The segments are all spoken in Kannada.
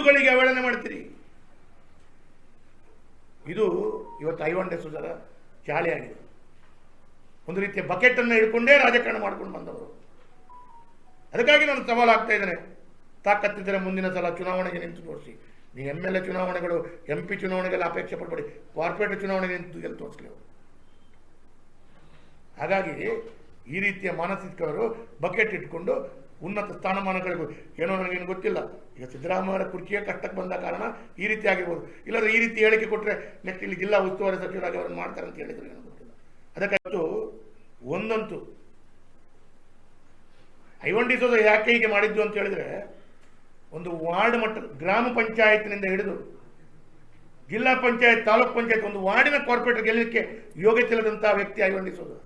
ಹಿಂದೂಗಳಿಗೆ ಅವಹೇಳನ ಮಾಡ್ತೀರಿ? ಇದು ಇವತ್ತು ಐವನ್ ಸುಧಾರ ಚಾಳಿ ಆಗಿದೆ. ಒಂದು ರೀತಿಯ ಬಕೆಟ್ ಅನ್ನು ಹಿಡ್ಕೊಂಡೇ ರಾಜಕಾರಣ ಮಾಡ್ಕೊಂಡು ಬಂದವರು. ಅದಕ್ಕಾಗಿ ನಾನು ಸವಾಲು ಆಗ್ತಾ ಇದ್ದೇನೆ. ತಾಕತ್ತಿದ್ದರೆ ಮುಂದಿನ ಸಲ ಚುನಾವಣೆಗೆ ನಿಂತು ತೋರಿಸಿ ನೀವು ಎಂ ಎಲ್ ಎ ಚುನಾವಣೆಗಳು ಎಂ ಪಿ ಚುನಾವಣೆಗೆಲ್ಲ ಅಪೇಕ್ಷೆ ಪಡಬೇಡಿ. ಕಾರ್ಪೊರೇಟ್ ಚುನಾವಣೆಗೆ ನಿಂತು ಎಲ್ಲಿ ತೋರಿಸಲಿ ಅವರು? ಹಾಗಾಗಿ ಈ ರೀತಿಯ ಮಾನಸಿಕವರು ಬಕೆಟ್ ಇಟ್ಕೊಂಡು ಉನ್ನತ ಸ್ಥಾನಮಾನಗಳಿಗೂ. ಏನೋ ನನಗೇನು ಗೊತ್ತಿಲ್ಲ. ಈಗ ಸಿದ್ದರಾಮಯ್ಯ ಕುರ್ಚಿಯೇ ಕಷ್ಟಕ್ಕೆ ಬಂದ ಕಾರಣ ಈ ರೀತಿ ಆಗಿರ್ಬೋದು. ಇಲ್ಲಾಂದ್ರೆ ಈ ರೀತಿ ಹೇಳಿಕೆ ಕೊಟ್ಟರೆ ನೆಕ್ಸ್ಟ್ ಇಲ್ಲಿ ಜಿಲ್ಲಾ ಉಸ್ತುವಾರಿ ಸಚಿವರಾಗಿ ಅವ್ರನ್ನ ಮಾಡ್ತಾರೆ ಅಂತ ಹೇಳಿದ್ರು ಏನೋ ಗೊತ್ತಿಲ್ಲ. ಅದಕ್ಕಾಗಿ ಒಂದಂತೂ ಐವಂಡಿಸೋದು ಯಾಕೆ ಹೀಗೆ ಮಾಡಿದ್ದು ಅಂತ ಹೇಳಿದ್ರೆ ಒಂದು ವಾರ್ಡ್ ಮಟ್ಟ ಗ್ರಾಮ ಪಂಚಾಯತ್ನಿಂದ ಹಿಡಿದು ಜಿಲ್ಲಾ ಪಂಚಾಯತ್, ತಾಲೂಕ್ ಪಂಚಾಯತ್ ಒಂದು ವಾರ್ಡಿನ ಕಾರ್ಪೊರೇಟರ್ ಗೆಲ್ಲಲಿಕ್ಕೆ ಯೋಗ್ಯತೆ ಇಲ್ಲದಂತಹ ವ್ಯಕ್ತಿ ಐವಂಡಿಸೋದು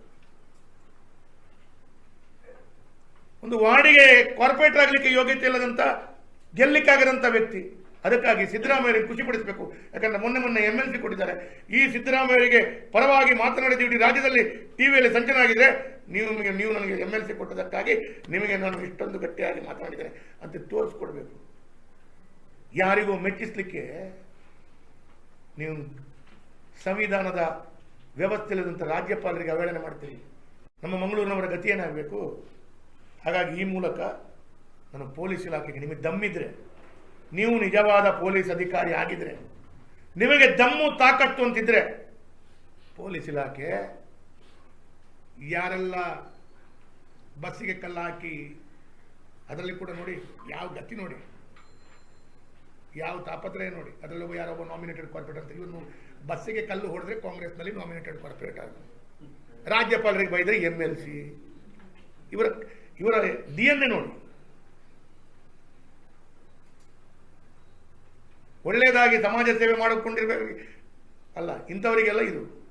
ಒಂದು ವಾರ್ಡಿಗೆ ಕಾರ್ಪೊರೇಟರ್ ಆಗಲಿಕ್ಕೆ ಯೋಗ್ಯತೆ ಇಲ್ಲದಂತ, ಗೆಲ್ಲಿಕ್ಕಾಗದಂತ ವ್ಯಕ್ತಿ. ಅದಕ್ಕಾಗಿ ಸಿದ್ದರಾಮಯ್ಯರಿಗೆ ಖುಷಿಪಡಿಸಬೇಕು ಯಾಕಂದ್ರೆ ಮೊನ್ನೆ ಮೊನ್ನೆ ಎಂ ಎಲ್ ಸಿ ಕೊಟ್ಟಿದ್ದಾರೆ. ಈ ಸಿದ್ದರಾಮಯ್ಯರಿಗೆ ಪರವಾಗಿ ಮಾತನಾಡಿದ ಇಡೀ ರಾಜ್ಯದಲ್ಲಿ ಟಿವಿಯಲ್ಲಿ ಸಂಚನ ಆಗಿದೆ ನೀವು ನಿಮಗೆ, ನೀವು ನನಗೆ ಎಂ ಎಲ್ ಸಿ ಕೊಟ್ಟದಕ್ಕಾಗಿ ನಿಮಗೆ ನಾನು ಇಷ್ಟೊಂದು ಗಟ್ಟಿಯಾಗಿ ಮಾತನಾಡಿದ್ದೇನೆ ಅಂತ ತೋರಿಸ್ಕೊಡ್ಬೇಕು. ಯಾರಿಗೂ ಮೆಚ್ಚಿಸ್ಲಿಕ್ಕೆ ನೀವು ಸಂವಿಧಾನದ ವ್ಯವಸ್ಥೆ ಇಲ್ಲದಂಥ ರಾಜ್ಯಪಾಲರಿಗೆ ಅವಹೇಳನ ಮಾಡ್ತೀರಿ. ನಮ್ಮ ಮಂಗಳೂರಿನವರ ಗತಿ ಏನಾಗಬೇಕು? ಹಾಗಾಗಿ ಈ ಮೂಲಕ ನಾನು ಪೊಲೀಸ್ ಇಲಾಖೆಗೆ ನಿಮಗೆ ದಮ್ಮಿದ್ರೆ ನೀವು ನಿಜವಾದ ಪೊಲೀಸ್ ಅಧಿಕಾರಿ ಆಗಿದ್ರೆ, ನಿಮಗೆ ದಮ್ಮು ತಾಕತ್ತು ಅಂತಿದ್ರೆ, ಪೊಲೀಸ್ ಇಲಾಖೆ ಯಾರೆಲ್ಲ ಬಸ್ಸಿಗೆ ಕಲ್ಲು ಹಾಕಿ, ಅದರಲ್ಲಿ ಕೂಡ ನೋಡಿ ಯಾವ ಗತಿ ನೋಡಿ, ಯಾವ ತಾಪತ್ರೆ ನೋಡಿ ಅದರಲ್ಲಿ ಒಬ್ಬ ಯಾರೊಬ್ಬ ನಾಮಿನೇಟೆಡ್ ಕಾರ್ಪೊರೇಟ್ ಅಂತ ಇವನು ಬಸ್ಸಿಗೆ ಕಲ್ಲು ಹೊಡೆದ್ರೆ ಕಾಂಗ್ರೆಸ್ನಲ್ಲಿ ನಾಮಿನೇಟೆಡ್ ಕಾರ್ಪೊರೇಟ್ ಆಗ. ರಾಜ್ಯಪಾಲರಿಗೆ ಬೈದ್ರೆ ಎಂ ಎಲ್ ಸಿ ಇವರ ಇವರ ಡಿ ಎನ್ ಎ ನೋಡಿ. ಒಳ್ಳೆಯದಾಗಿ ಸಮಾಜ ಸೇವೆ ಮಾಡಿಕೊಂಡಿರ್ಬೇಕು ಅಲ್ಲ ಇಂಥವರಿಗೆಲ್ಲ ಇದು.